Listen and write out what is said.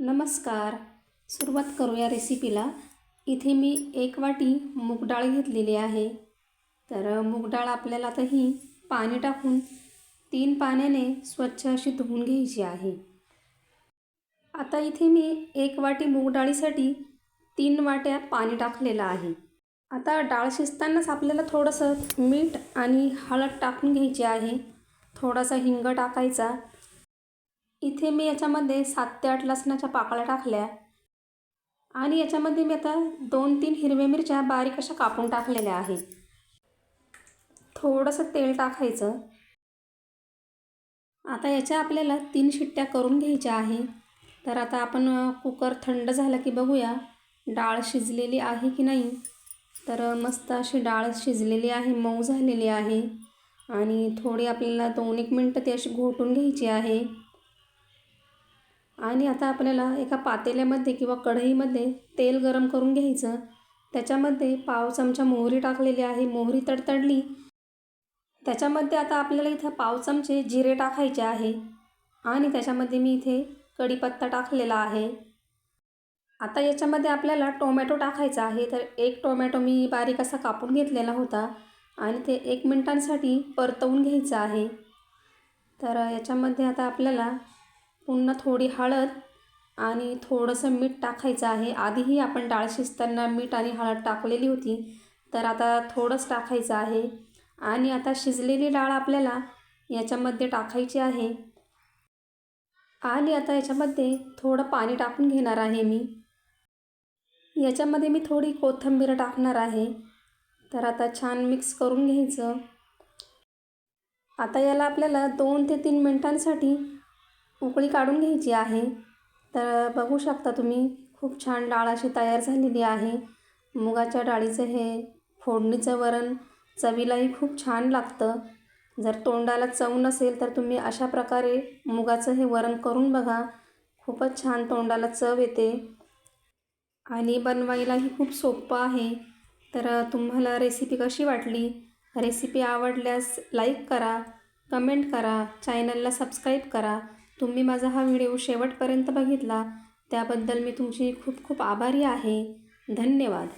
नमस्कार. सुरुवात करूया रेसिपीला इथे मी एक वाटी मूगडाळ घेतलेली आहे. तर मूगडाळ आपल्याला आता ही पाणी टाकून तीन पाण्याने स्वच्छ अशी धुवून घ्यायची आहे. आता इथे मी एक वाटी मूगडाळीसाठी तीन वाट्या पाणी टाकलेलं आहे. आता डाळ शिजतानाच आपल्याला थोडंसं मीठ आणि हळद टाकून घ्यायची आहे. थोडासा हिंग टाकायचा. इथे मी याच्यामध्ये सात ते आठ लसणाच्या पाकळ्या टाकल्या. आणि याच्यामध्ये मी आता दोन तीन हिरव्या मिरच्या बारीक अशा कापून टाकलेल्या आहेत. थोडंसं तेल टाकायचं. आता याच्या आपल्याला तीन शिट्ट्या करून घ्यायच्या आहे. तर आता आपण कुकर थंड झाला की बघूया डाळ शिजलेली आहे की नाही? तर मस्त अशी डाळ शिजलेली आहे मऊ झालेली आहे. आणि थोडी आपल्याला दोन एक मिनटं ती अशी घोटून घ्यायची आहे. आणि आता आपल्याला एका पातेल्यामध्ये किंवा कढईमध्ये तेल गरम करून घ्यायचं. त्याच्यामध्ये पाव चमचा मोहरी टाकलेली आहे. मोहरी तडतडली. त्याच्यामध्ये आता आपल्याला इथं पाव चमचे जिरे टाकायचे आहे. आणि त्याच्यामध्ये मी इथे कढीपत्ता टाकलेला आहे. आता याच्यामध्ये आपल्याला टोमॅटो टाकायचा आहे. तर एक टोमॅटो मी बारीक असा कापून घेतलेला होता. आणि ते एक मिनटांसाठी परतवून घ्यायचं आहे. तर याच्यामध्ये आता आपल्याला पुन्हा थोडी हळद आणि थोडंसं मीठ टाकायचं आहे. आधीही आपण डाळ शिजताना मीठ आणि हळद टाकलेली होती तर आता थोडंच टाकायचं आहे. आणि आता शिजलेली डाळ आपल्याला याच्यामध्ये टाकायची आहे. आणि आता याच्यामध्ये थोडं पाणी टाकून घेणार आहे मी. याच्यामध्ये मी थोडी कोथिंबीर टाकणार आहे. तर आता छान मिक्स करून घ्यायचं. आता याला आपल्याला दोन ते तीन मिनटांसाठी उकळी काढून घ्यायची आहे. तर बघू शकता तुम्ही खूप छान डाळ अशी तयार झालेली आहे. मुगाच्या डाळीचं हे फोडणीचं वरण चवीलाही खूप छान लागतं. जर तोंडाला चव नसेल तर तुम्ही अशा प्रकारे मुगाचं हे वरण करून बघा. खूपच छान तोंडाला चव येते. आणि बनवायलाही खूप सोपं आहे. तर तुम्हाला रेसिपी कशी वाटली? रेसिपी आवडल्यास लाईक करा कमेंट करा चॅनलला सबस्क्राईब करा. तुम्ही माझा हा व्हिडिओ शेवटपर्यंत बघितला त्याबद्दल मी तुमची खूप खूप आभारी आहे. धन्यवाद.